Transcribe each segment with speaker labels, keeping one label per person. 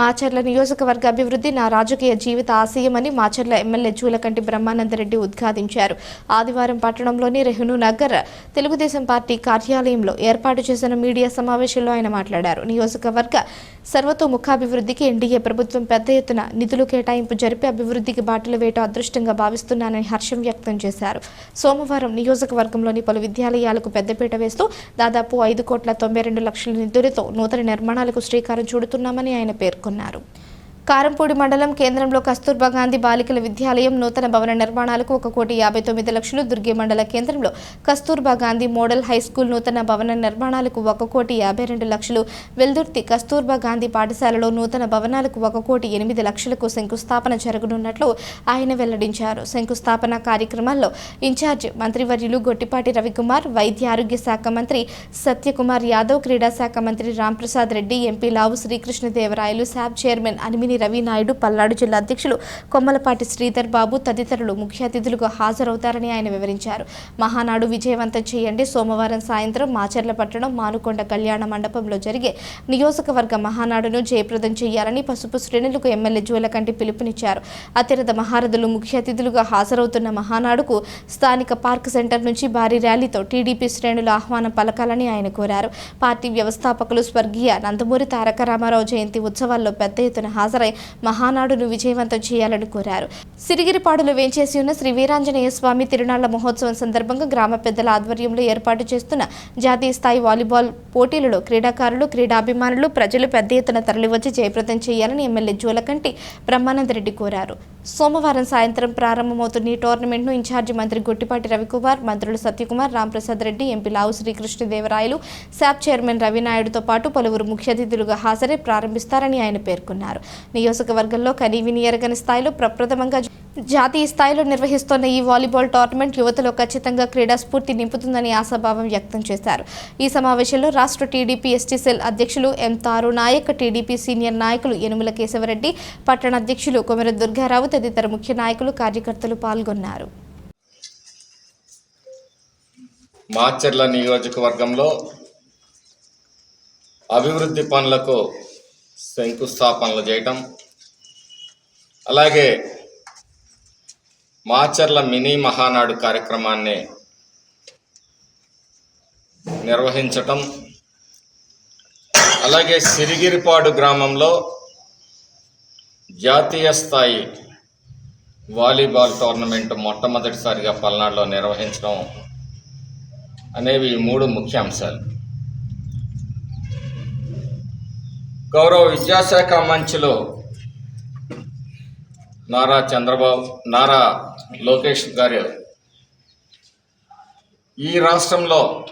Speaker 1: మాచర్ల నియోజకవర్గ అభివృద్ధి నా రాజకీయ జీవిత ఆశయమని మాచర్ల ఎమ్మెల్యే జూలకంటి బ్రహ్మానందరెడ్డి ఉద్ఘాటించారు. ఆదివారం పట్టణంలోని రెహ్నూ నగర్ తెలుగుదేశం పార్టీ కార్యాలయంలో ఏర్పాటు చేసిన మీడియా సమావేశంలో ఆయన మాట్లాడారు. నియోజకవర్గ సర్వతోముఖాభివృద్ధికి ఎన్డీఏ ప్రభుత్వం పెద్ద ఎత్తున నిధులు కేటాయింపు జరిపి అభివృద్ధికి బాటలు వేయట అదృష్టంగా భావిస్తున్నానని హర్షం వ్యక్తం చేశారు. సోమవారం నియోజకవర్గంలోని పలు విద్యాలయాలకు పెద్దపీట వేస్తూ దాదాపు ఐదు కోట్ల తొంభై రెండు లక్షల నిధులతో నూతన నిర్మాణాలకు శ్రీకారం చుడుతున్నామని ఆయన పేర్కొన్నారు. పేర్కొన్నారు. కారంపూడి మండలం కేంద్రంలో కస్తూర్బా గాంధీ బాలికల విద్యాలయం నూతన భవన నిర్మాణాలకు ఒక కోటి యాభై తొమ్మిది లక్షలు దుర్గి మండల కేంద్రంలో Kasturba Gandhi model high school నూతన భవన నిర్మాణాలకు ఒక కోటి యాభై రెండు లక్షలు వెల్దుర్తి కస్తూర్బా గాంధీ పాఠశాలలో నూతన భవనాలకు ఒక కోటి ఎనిమిది లక్షలకు శంకుస్థాపన జరగనున్నట్లు ఆయన వెల్లడించారు. శంకుస్థాపన కార్యక్రమాల్లో ఇన్ఛార్జ్ మంత్రివర్యులు గొట్టిపాటి రవికుమార్ వైద్య ఆరోగ్య శాఖ మంత్రి సత్యకుమార్ యాదవ్ క్రీడా శాఖ మంత్రి రాంప్రసాద్ రెడ్డి ఎంపీ లావు శ్రీకృష్ణదేవరాయలు శాబ్ చైర్మన్ అనిమిని రవి రవినాయుడు పల్నాడు జిల్లా అధ్యక్షులు కొమ్మలపాటి శ్రీధర్ బాబు తదితరులు ముఖ్య అతిథులుగా హాజరవుతారని ఆయన వివరించారు. మహానాడు విజయవంతం చేయండి. సోమవారం సాయంత్రం మాచర్ల పట్టణం మానుకొండ కళ్యాణ మండపంలో జరిగే నియోజకవర్గ మహానాడును జయప్రదం చేయాలని పసుపు శ్రేణులకు ఎమ్మెల్యే జూలకంటి పిలుపునిచ్చారు. అతిరథ మహారథులు ముఖ్య అతిథులుగా హాజరవుతున్న మహానాడుకు స్థానిక పార్క్ సెంటర్ నుంచి భారీ ర్యాలీతో టీడీపీ శ్రేణులు ఆహ్వానం పలకాలని ఆయన కోరారు. పార్టీ వ్యవస్థాపకులు స్వర్గీయ నందమూరి తారక రామారావు జయంతి ఉత్సవాల్లో పెద్ద ఎత్తున హాజరు మహానాడును విజయవంతం చేయాలని కోరారు. సిరిగిరిపాడులో వేంచేసి ఉన్న శ్రీ వీరాంజనేయ స్వామి తిరునాళ్ళ మహోత్సవం సందర్భంగా గ్రామ పెద్దల ఆధ్వర్యంలో ఏర్పాటు చేస్తున్న జాతీయ స్థాయి వాలీబాల్ పోటీలలో క్రీడాకారులు క్రీడాభిమానులు ప్రజలు పెద్ద ఎత్తున తరలివచ్చి జయప్రదం చేయాలని ఎమ్మెల్యే జూలకంటి బ్రహ్మానందరెడ్డి కోరారు. సోమవారం సాయంత్రం ప్రారంభమవుతున్న ఈ టోర్నమెంట్ను ఇన్ఛార్జి మంత్రి గుట్టిపాటి రవికుమార్ మంత్రులు Satyakumar Ramprasad Reddy MP Lavu Srikrishnadevarayalu SAAP chairman రవినాయుడుతో పాటు పలువురు ముఖ్య అతిథులుగా హాజరై ప్రారంభిస్తారని ఆయన పేర్కొన్నారు. నియోజకవర్గంలో కనీవిని ఎరగని స్థాయిలో ప్రప్రథమంగా జాతీయ స్థాయిలో నిర్వహిస్తున్న ఈ వాలీబాల్ టోర్నమెంట్ యువతలో ఖచ్చితంగా క్రీడా స్ఫూర్తి నింపుతుందని ఆశాభావం వ్యక్తం చేశారు. ఈ సమావేశంలో రాష్ట్ర టీడీపీ ఎస్టీ సెల్ అధ్యక్షులు M Taru Naik TDP senior నాయకులు యనుమల కేశవరెడ్డి పట్టణ అధ్యక్షులు కొమెర దుర్గారావు తదితర ముఖ్య నాయకులు కార్యకర్తలు పాల్గొన్నారు.
Speaker 2: మాచర్ల నియోజకవర్గంలో అభివృద్ధి పనులకు శంకుస్థాపనలు చేయటం అలాగే మాచర్ల మినీ మహానాడు కార్యక్రమాన్ని నిర్వహించటం అలాగే సిరిగిరిపాడు గ్రామంలో జాతీయ స్థాయి వాలీబాల్ టోర్నమెంట్ మొట్టమొదటిసారిగా పల్నాడులో నిర్వహించడం అనేవి మూడు ముఖ్య అంశాలు గౌరవ విద్యాశాఖ మంత్రులు నారా చంద్రబాబు నారా లోకేష్ గారు ఈ రాష్ట్రంలో.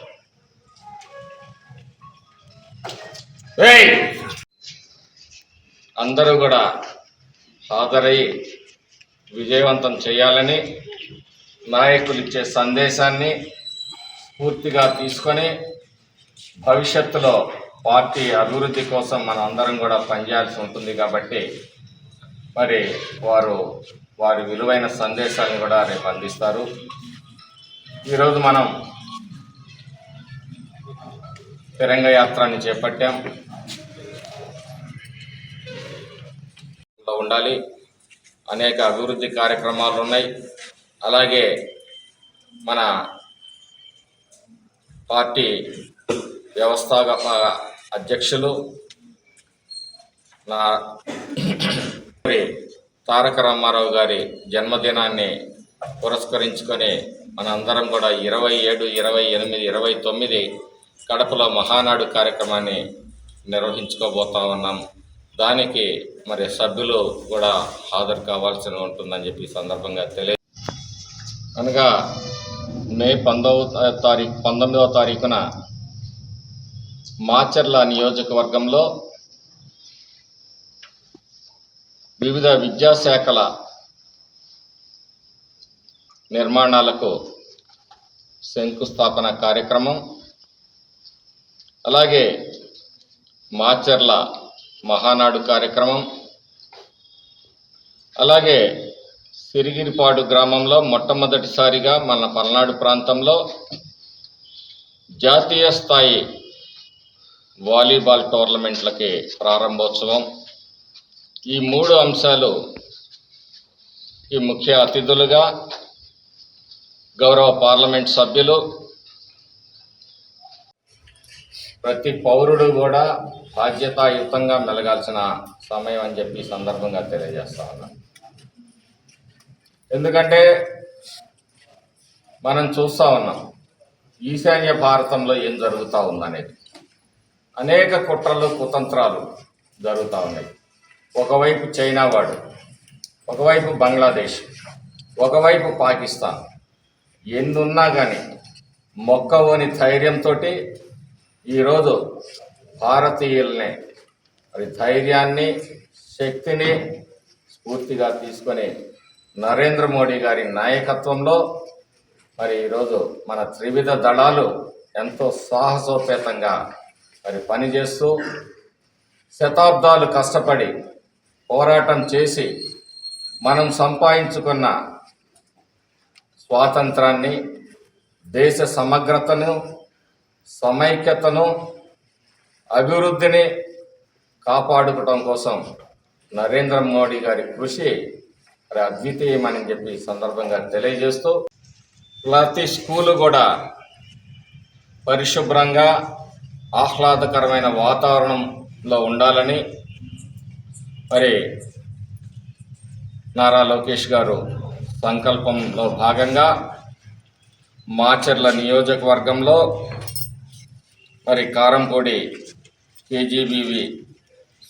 Speaker 2: అందరూ కూడా హాజరై విజయవంతం చేయాలని నాయకులు ఇచ్చే సందేశాన్ని పూర్తిగా తీసుకొని భవిష్యత్తులో పార్టీ అభివృద్ధి కోసం మనం అందరం కూడా పనిచేయాల్సి ఉంటుంది కాబట్టి మరి వారు వారి విలువైన సందేశాన్ని కూడా రేపు అందిస్తారు. ఈరోజు మనం తిరంగ యాత్రని చేపట్టాం. లో ఉండాలి. అనేక అభివృద్ధి కార్యక్రమాలు ఉన్నాయి. అలాగే మన పార్టీ వ్యవస్థాపక అధ్యక్షులు నా తారక రామారావు గారి జన్మదినాన్ని పురస్కరించుకొని మనందరం కూడా ఇరవై ఏడు ఇరవై ఎనిమిది ఇరవై తొమ్మిది కడపలో మహానాడు కార్యక్రమాన్ని నిర్వహించుకోబోతా ఉన్నాం. దానికి మరి సభ్యులు కూడా హాజరు కావాల్సి ఉంటుందని చెప్పి సందర్భంగా తెలియ అనగా మే పంతొమ్మిదవ తారీఖు పంతొమ్మిదవ తారీఖున మాచర్ల నియోజకవర్గంలో వివిధ విద్యాశాఖల నిర్మాణాలకు శంకుస్థాపన కార్యక్రమం అలాగే మాచర్ల మహానాడు కార్యక్రమం అలాగే సిరిగిరిపాడు గ్రామంలో మొట్టమొదటిసారిగా మన పల్నాడు ప్రాంతంలో జాతీయ స్థాయి వాలీబాల్ టోర్నమెంట్లకి ప్రారంభోత్సవం ఈ మూడు అంశాలు ఈ ముఖ్య అతిథులుగా గౌరవ పార్లమెంట్ సభ్యులు ప్రతి పౌరుడు కూడా బాధ్యతాయుతంగా మెలగాల్సిన సమయం అని చెప్పి సందర్భంగా తెలియజేస్తా ఉన్నా. ఎందుకంటే మనం చూస్తా ఉన్నాం ఈశాన్య భారతంలో ఏం జరుగుతూ ఉందనేది. అనేక కుట్రలు కుతంత్రాలు జరుగుతూ ఉన్నాయి. ఒకవైపు చైనా వాడు ఒకవైపు బంగ్లాదేశ్ ఒకవైపు పాకిస్తాన్. ఎన్నున్నా కానీ మొక్కవోని ధైర్యంతో ఈరోజు భారతీయుల్ని మరి ధైర్యాన్ని శక్తిని స్ఫూర్తిగా తీసుకొని నరేంద్ర మోడీ గారి నాయకత్వంలో మరి ఈరోజు మన త్రివిధ దళాలు ఎంతో సాహసోపేతంగా మరి పనిచేస్తూ శతాబ్దాలు కష్టపడి పోరాటం చేసి మనం సంపాదించుకున్న స్వాతంత్రాన్ని దేశ సమగ్రతను సమైక్యతను అభివృద్ధిని కాపాడుకోవడం కోసం నరేంద్ర మోడీ గారి కృషి మరి అద్వితీయమని చెప్పి సందర్భంగా తెలియజేస్తూ ప్రతి స్కూలు కూడా పరిశుభ్రంగా ఆహ్లాదకరమైన వాతావరణంలో ఉండాలని మరి నారా లోకేష్ గారు సంకల్పంలో భాగంగా మాచర్ల నియోజకవర్గంలో మరి కారంపూడి కేజీబీవి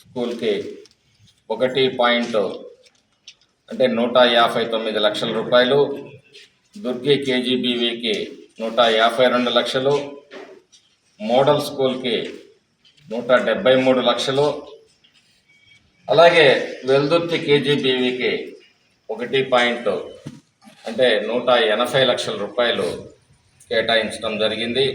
Speaker 2: స్కూల్కి ఒకటి పాయింట్ అంటే నూట యాభై తొమ్మిది లక్షల రూపాయలు దుర్గి కేజీబీవీకి నూట యాభై రెండు లక్షలు మోడల్ స్కూల్కి నూట డెబ్బై మూడు లక్షలు అలాగే వెల్దుర్తి కేజీబీవీకి ఒకటి పాయింట్ అంటే నూట ఎనభై లక్షల రూపాయలు కేటాయించడం జరిగింది.